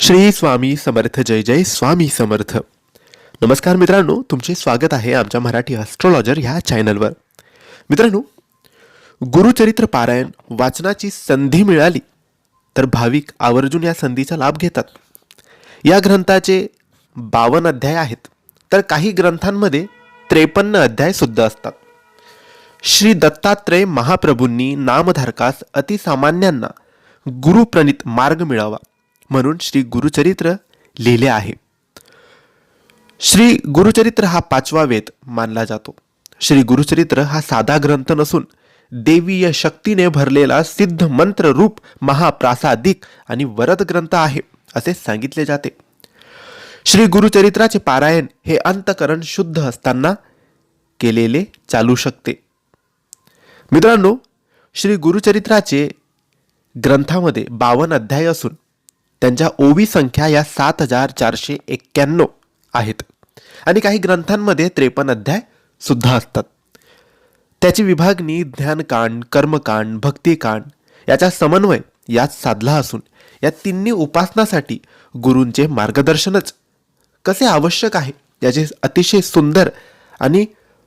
श्री स्वामी समर्थ जय जय स्वामी समर्थ. नमस्कार मित्रांनो तुमचे स्वागत आहे आमच्या मराठी ॲस्ट्रॉलॉजर ह्या चॅनलवर मित्रांनो गुरुचरित्र पारायण वाचनाची संधी मिळाली तर भाविक आवर्जून या संधीचा लाभ घेतात. या ग्रंथाचे बावन्न अध्याय आहेत तर काही ग्रंथांमध्ये त्रेपन्न अध्यायसुद्धा असतात. श्री दत्तात्रय महाप्रभूंनी नामधारकास अतिसामान्यांना गुरुप्रणित मार्ग मिळावा. म्हणून श्री गुरुचरित्र लिहिले आहे. श्री गुरुचरित्र हा पाचवा वेद मानला जातो. श्री गुरुचरित्र हा साधा ग्रंथ नसून देवीय शक्तीने भरलेला सिद्ध मंत्र रूप महाप्रासादिक आणि वरद ग्रंथ आहे असे सांगितले जाते. श्री गुरुचरित्राचे पारायण हे अंतकरण शुद्ध असताना केलेले चालू शकते. मित्रांनो श्री गुरुचरित्राचे ग्रंथामध्ये बावन्न अध्याय असून त्यांच्या ओवी संख्या या सात हजार चारशे एक्क्याण्णव आहेत. आणि काही ग्रंथांमध्ये त्रेपन्न अध्याय सुद्धा असतात. त्याची विभागणी ध्यानकांड कर्मकांड भक्तिकांड याचा समन्वय यात साधला असून या तिन्ही उपासनासाठी गुरूंचे मार्गदर्शनच कसे आवश्यक आहे याचे अतिशय सुंदर आणि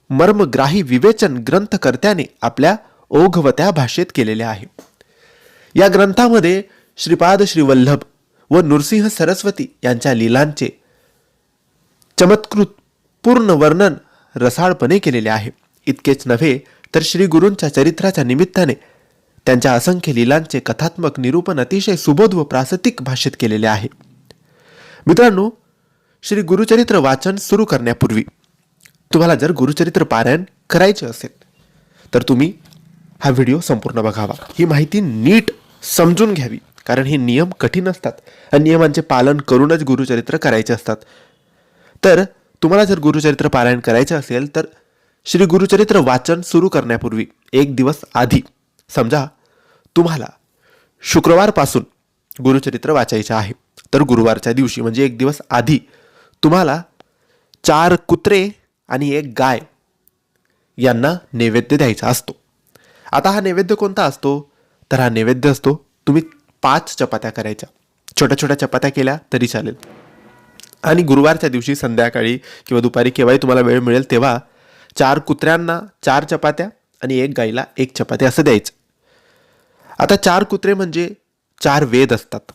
मर्मग्राही विवेचन ग्रंथकर्त्याने आपल्या ओघवत्या भाषेत केलेले आहे. या ग्रंथामध्ये श्रीपाद श्रीवल्लभ व नृसिंह सरस्वती यांच्या लीलांचे चमत्कृत पूर्ण वर्णन रसाळपणे केलेले आहे. इतकेच नव्हे तर श्री गुरूंच्या चरित्राच्या निमित्ताने त्यांच्या असंख्य लीलांचे कथात्मक निरूपण अतिशय सुबोध व प्रासतिक भाषेत केलेले आहे. मित्रांनो श्री गुरुचरित्र वाचन सुरू करण्यापूर्वी तुम्हाला जर गुरुचरित्र पारायण करायचे असेल तर तुम्ही हा व्हिडिओ संपूर्ण बघावा. ही माहिती नीट समजून घ्यावी. कारण हे नियम कठीण असतात आणि नियमांचे पालन करूनच गुरुचरित्र करायचे असतात. तर तुम्हाला जर गुरुचरित्र पारायण करायचे असेल तर श्री गुरुचरित्र वाचन सुरू करण्यापूर्वी एक दिवस आधी समजा तुम्हाला शुक्रवारपासून गुरुचरित्र वाचायचं आहे. तर गुरुवारच्या दिवशी म्हणजे एक दिवस आधी तुम्हाला चार कुत्रे आणि एक गाय यांना नैवेद्य द्यायचा असतो. आता हा नैवेद्य कोणता असतो? तर हा नैवेद्य असतो. तुम्ही पाच चपात्या करायच्या. छोट्या छोट्या चपात्या केल्या तरी चालेल. आणि गुरुवारच्या दिवशी संध्याकाळी किंवा दुपारी केव्हाही तुम्हाला वेळ मिळेल तेव्हा चार कुत्र्यांना चार चपात्या आणि एक गाईला एक चपाती असं द्यायचं. आता चार कुत्रे म्हणजे चार वेद असतात.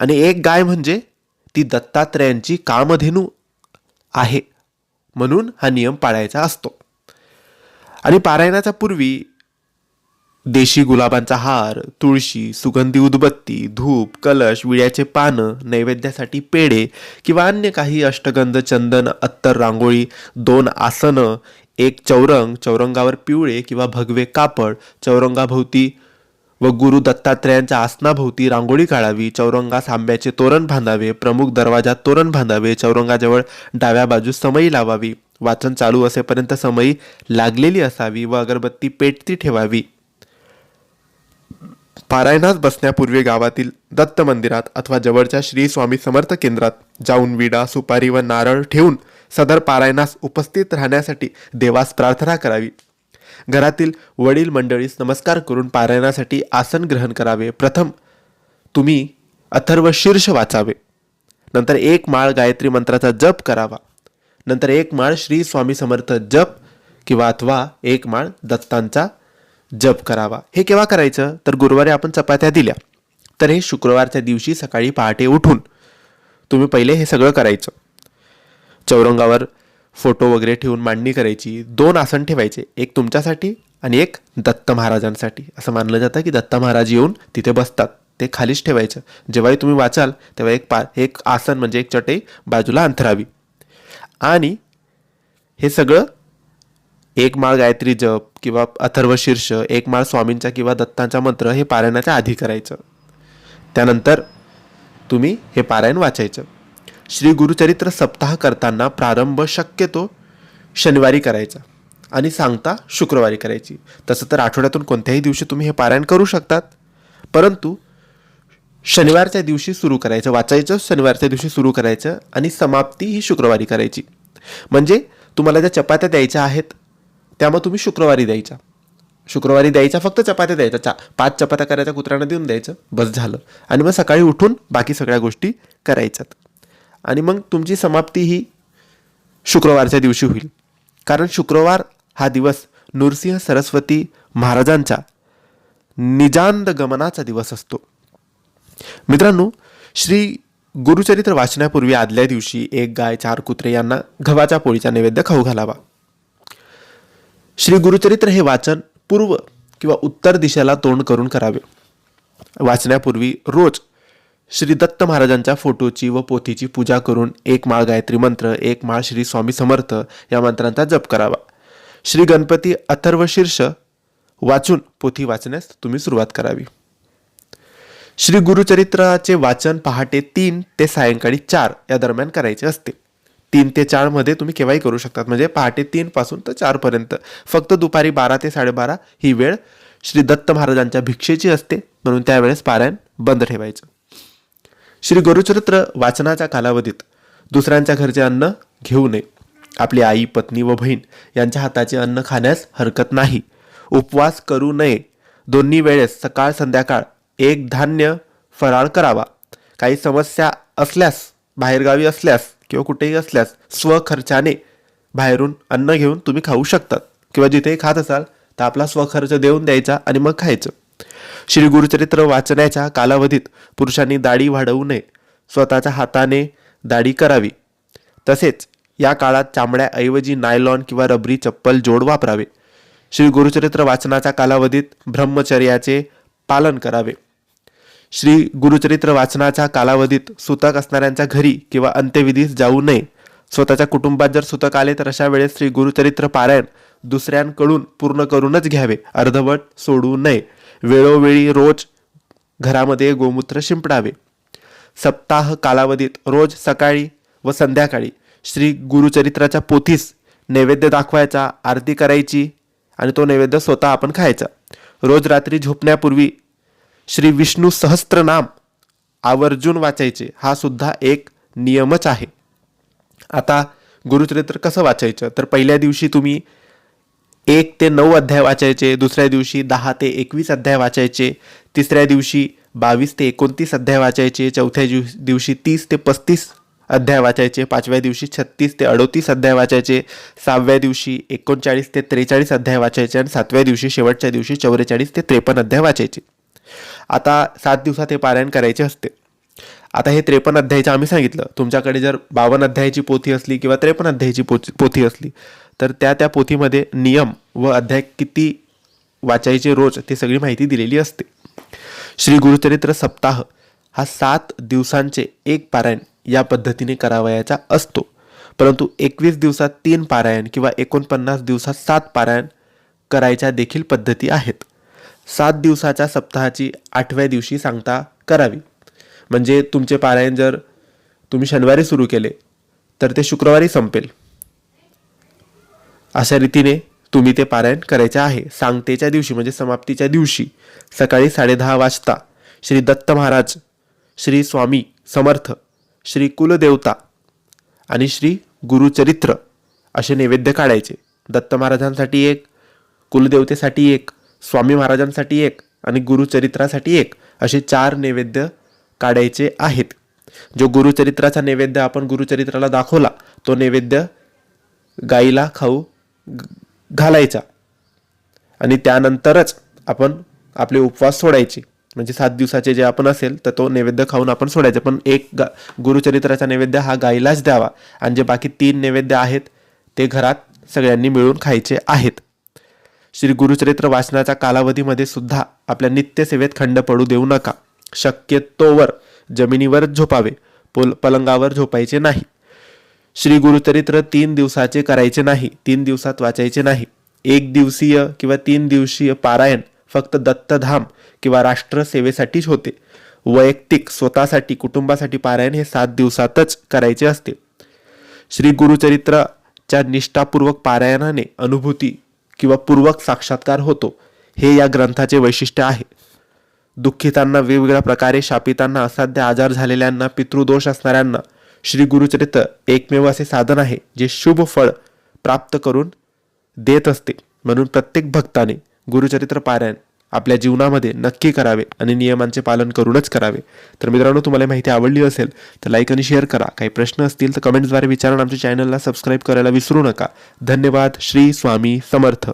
आणि एक गाय म्हणजे ती दत्तात्रयांची कामधेनू आहे. म्हणून हा नियम पाळायचा असतो. आणि पारायणाच्या पूर्वी देशी गुलाबांचा हार तुळशी सुगंधी उदबत्ती धूप कलश विड्याचे पानं नैवेद्यासाठी पेढे किंवा अन्य काही अष्टगंध चंदन अत्तर रांगोळी दोन आसनं एक चौरंग चौरंगावर पिवळे किंवा भगवे कापड चौरंगाभोवती व गुरु दत्तात्रयांच्या आसनाभोवती रांगोळी काढावी चौरंगास आंब्याचे तोरण बांधावे प्रमुख दरवाजात तोरण बांधावे चौरंगाजवळ डाव्या बाजूस समई लावावी वाचन चालू असेपर्यंत समई लागलेली असावी व अगरबत्ती पेटती ठेवावी. पारायणास बसण्यापूर्वी गावातील दत्त मंदिरात अथवा जवळच्या श्री स्वामी समर्थ केंद्रात जाऊन विडा सुपारी व नारळ ठेवून सदर पारायणास उपस्थित राहण्यासाठी देवास प्रार्थना करावी. घरातील वडील मंडळीस नमस्कार करून पारायणासाठी आसन ग्रहण करावे. प्रथम तुम्ही अथर्व शीर्ष वाचावे. नंतर एक माळ गायत्री मंत्राचा जप करावा. नंतर एक माळ श्री स्वामी समर्थ जप किंवा अथवा एक माळ दत्तांचा जप करावा. हे केव्हा करायचं? तर गुरुवारी आपण चपात्या दिल्या. तर हे शुक्रवारच्या दिवशी सकाळी पहाटे उठून तुम्ही पहिले हे सगळं करायचं. चौरंगावर फोटो वगैरे ठेवून मांडणी करायची. दोन आसन ठेवायचे. एक तुमच्यासाठी आणि एक दत्त महाराजांसाठी. असं मानलं जातं की दत्त महाराज येऊन तिथे बसतात. ते खालीच ठेवायचं. जेव्हाही तुम्ही वाचाल तेव्हा एक पा एक आसन म्हणजे एक चटई बाजूला अंथरावी आणि हे सगळं एक माळ गायत्री जप किंवा अथर्व शीर्ष एक माळ स्वामींचा किंवा दत्तांचा मंत्र हे पारायणाच्या आधी करायचं. त्यानंतर तुम्ही हे पारायण वाचायचं. श्री गुरुचरित्र सप्ताह करताना प्रारंभ शक्यतो शनिवारी करायचा आणि सांगता शुक्रवारी करायची. तसं तर आठवड्यातून कोणत्याही दिवशी तुम्ही हे पारायण करू शकतात. परंतु शनिवारच्या दिवशी सुरू करायचं वाचायचं शनिवारच्या दिवशी सुरू करायचं आणि समाप्ती ही शुक्रवारी करायची. म्हणजे तुम्हाला ज्या चपात्या द्यायच्या आहेत त्यामुळे तुम्ही शुक्रवारी द्यायच्या शुक्रवारी द्यायच्या फक्त चपात्या द्यायच्या चा पाच चपात्या करायच्या कुत्र्यांना देऊन द्यायचं. बस झालं. आणि मग सकाळी उठून बाकी सगळ्या गोष्टी करायच्यात. आणि मग तुमची समाप्ती ही शुक्रवारच्या दिवशी होईल. कारण शुक्रवार हा दिवस नृसिंह सरस्वती महाराजांच्या निजांद गमनाचा दिवस असतो. मित्रांनो श्री गुरुचरित्र वाचण्यापूर्वी आदल्या दिवशी एक गाय चार कुत्रे यांना गव्हाच्या पोळीचा नैवेद्य खाऊ घालावा. श्री गुरुचरित्र हे वाचन पूर्व किंवा उत्तर दिशेला तोंड करून करावे. वाचण्यापूर्वी रोज श्री दत्त महाराजांच्या फोटोची व पोथीची पूजा करून एक माळ गायत्री मंत्र एक माळ श्री स्वामी समर्थ या मंत्रांचा जप करावा. श्री गणपती अथर्व शीर्ष वाचून पोथी वाचण्यास तुम्ही सुरुवात करावी. श्री गुरुचरित्राचे वाचन पहाटे तीन ते सायंकाळी चार या दरम्यान करायचे असते. तीन ते चारमध्ये तुम्ही केव्हाही करू शकतात. म्हणजे पहाटे तीनपासून तर चारपर्यंत फक्त दुपारी बारा ते साडेबारा ही वेळ श्री दत्त महाराजांच्या भिक्षेची असते. म्हणून त्यावेळेस पारायण बंद ठेवायचं. श्री गुरुचरित्र वाचनाच्या कालावधीत दुसऱ्यांच्या घरचे अन्न घेऊ नये. आपली आई पत्नी व बहीण यांच्या हाताचे अन्न खाण्यास हरकत नाही. उपवास करू नये. दोन्ही वेळेस सकाळ संध्याकाळ एक धान्य फराळ करावा. काही समस्या असल्यास बाहेरगावी असल्यास किंवा कुठेही असल्यास स्वखर्चाने बाहेरून अन्न घेऊन तुम्ही खाऊ शकतात. किंवा जिथेही खात असाल तर आपला स्वखर्च देऊन द्यायचा आणि मग खायचं. श्री गुरुचरित्र वाचण्याच्या कालावधीत पुरुषांनी दाढी वाढवू नये. स्वतःच्या हाताने दाढी करावी. तसेच या काळात चामड्याऐवजी नायलॉन किंवा रबरी चप्पल जोड वापरावे. श्री गुरुचरित्र वाचनाच्या कालावधीत ब्रह्मचर्याचे पालन करावे. श्री गुरुचरित्र वाचनाच्या कालावधीत सुतक असणाऱ्यांच्या घरी किंवा अंत्यविधीस जाऊ नये. स्वतःच्या कुटुंबात जर सुतक आले तर अशा वेळेस श्री गुरुचरित्र पारायण दुसऱ्यांकडून पूर्ण करूनच घ्यावे. अर्धवट सोडू नये. वेळोवेळी रोज घरामध्ये गोमूत्र शिंपडावे. सप्ताह कालावधीत रोज सकाळी व संध्याकाळी श्री गुरुचरित्राच्या पोथीस नैवेद्य दाखवायचा आरती करायची आणि तो नैवेद्य स्वतः आपण खायचा. रोज रात्री झोपण्यापूर्वी श्री विष्णू सहस्त्रनाम आवर्जून वाचायचे हा सुद्धा एक नियमच आहे. आता गुरुचरित्र कसं वाचायचं? तर पहिल्या दिवशी तुम्ही एक ते नऊ अध्याय वाचायचे दुसऱ्या दिवशी दहा ते एकवीस अध्याय वाचायचे तिसऱ्या दिवशी बावीस ते एकोणतीस अध्याय वाचायचे चौथ्या दिव- दिवशी तीस ते पस्तीस अध्याय वाचायचे पाचव्या दिवशी छत्तीस ते अडोतीस अध्याय वाचायचे सहाव्या दिवशी एकोणचाळीस ते त्रेचाळीस अध्याय वाचायचे आणि सातव्या दिवशी शेवटच्या दिवशी चौवेचाळीस ते त्रेपन्न अध्याय वाचायचे. आता सात दिवसात हे पारायण करायचे असते. आता हे त्रेपन्न अध्यायचं आम्ही सांगितलं. तुमच्याकडे जर बावन्न अध्यायाची पोथी असली किंवा त्रेपन्न अध्यायाची पोथी पोथी असली तर त्या त्या पोथीमध्ये नियम व अध्याय किती वाचायचे रोज ते सगळी माहिती दिलेली असते. श्री गुरुचरित्र सप्ताह हा सात दिवसांचे एक पारायण या पद्धतीने करावयाचा असतो. परंतु एकवीस दिवसात तीन पारायण किंवा एकोणपन्नास दिवसात सात पारायण करायच्या देखील पद्धती आहेत. सात दिवसाच्या सप्ताहाची आठव्या दिवशी सांगता करावी. म्हणजे तुमचे पारायण जर तुम्ही शनिवारी सुरू केले तर ते शुक्रवारी संपेल. अशा रीतीने तुम्ही ते पारायण करायचे आहे. सांगतेच्या दिवशी म्हणजे समाप्तीच्या दिवशी सकाळी साडेदहा वाजता श्री दत्त महाराज श्री स्वामी समर्थ श्री कुलदेवता आणि श्री गुरुचरित्र असे नैवेद्य काढायचे. दत्त महाराजांसाठी एक कुलदेवतेसाठी एक स्वामी महाराजांसाठी एक आणि गुरुचरित्रासाठी एक असे चार नैवेद्य काढायचे आहेत. जो गुरुचरित्राचा नैवेद्य आपण गुरुचरित्राला दाखवला तो नैवेद्य गाईला खाऊ घालायचा. आणि त्यानंतरच आपण आपले उपवास सोडायचे. म्हणजे सात दिवसाचे जे आपण असेल तर तो नैवेद्य खाऊन आपण सोडायचं. पण एक गा गुरुचरित्राचा नैवेद्य हा गाईलाच द्यावा. आणि जे बाकी तीन नैवेद्य आहेत ते घरात सगळ्यांनी मिळून खायचे आहेत. श्री गुरुचरित्र वाचनाच्या कालावधीमध्ये सुद्धा आपल्या नित्यसेवेत खंड पडू देऊ नका. शक्यतोवर जमिनीवर झोपावे पोल पलंगावर झोपायचे नाही. श्री गुरुचरित्र तीन दिवसाचे करायचे नाही तीन दिवसात वाचायचे नाही. एक दिवसीय किंवा तीन दिवसीय पारायण फक्त दत्तधाम किंवा राष्ट्रसेवेसाठीच होते. वैयक्तिक स्वतःसाठी कुटुंबासाठी पारायण हे सात दिवसातच करायचे असते. श्री गुरुचरित्राच्या निष्ठापूर्वक पारायणाने अनुभूती किंवा पूर्वक साक्षात्कार होतो हे या ग्रंथाचे वैशिष्ट्य आहे. दुःखितांना वेगवेगळ्या प्रकारे शापितांना असाध्य आजार झालेल्यांना पितृदोष असणाऱ्यांना श्री गुरुचरित्र एकमेव असे साधन आहे जे शुभ फळ प्राप्त करून देत असते म्हणून प्रत्येक भक्ताने गुरुचरित्र पारायण आपल्या जीवनामध्ये नक्की करावे आणि नियमांचे पालन करूनच करावे. तर मित्रांनो तुम्हाला माहिती आवडली असेल तर लाईक आणि शेअर करा. काही प्रश्न असतील तर कमेंट्सद्वारे विचारून आमच्या चॅनलला सबस्क्राईब करायला विसरू नका. धन्यवाद. श्री स्वामी समर्थ.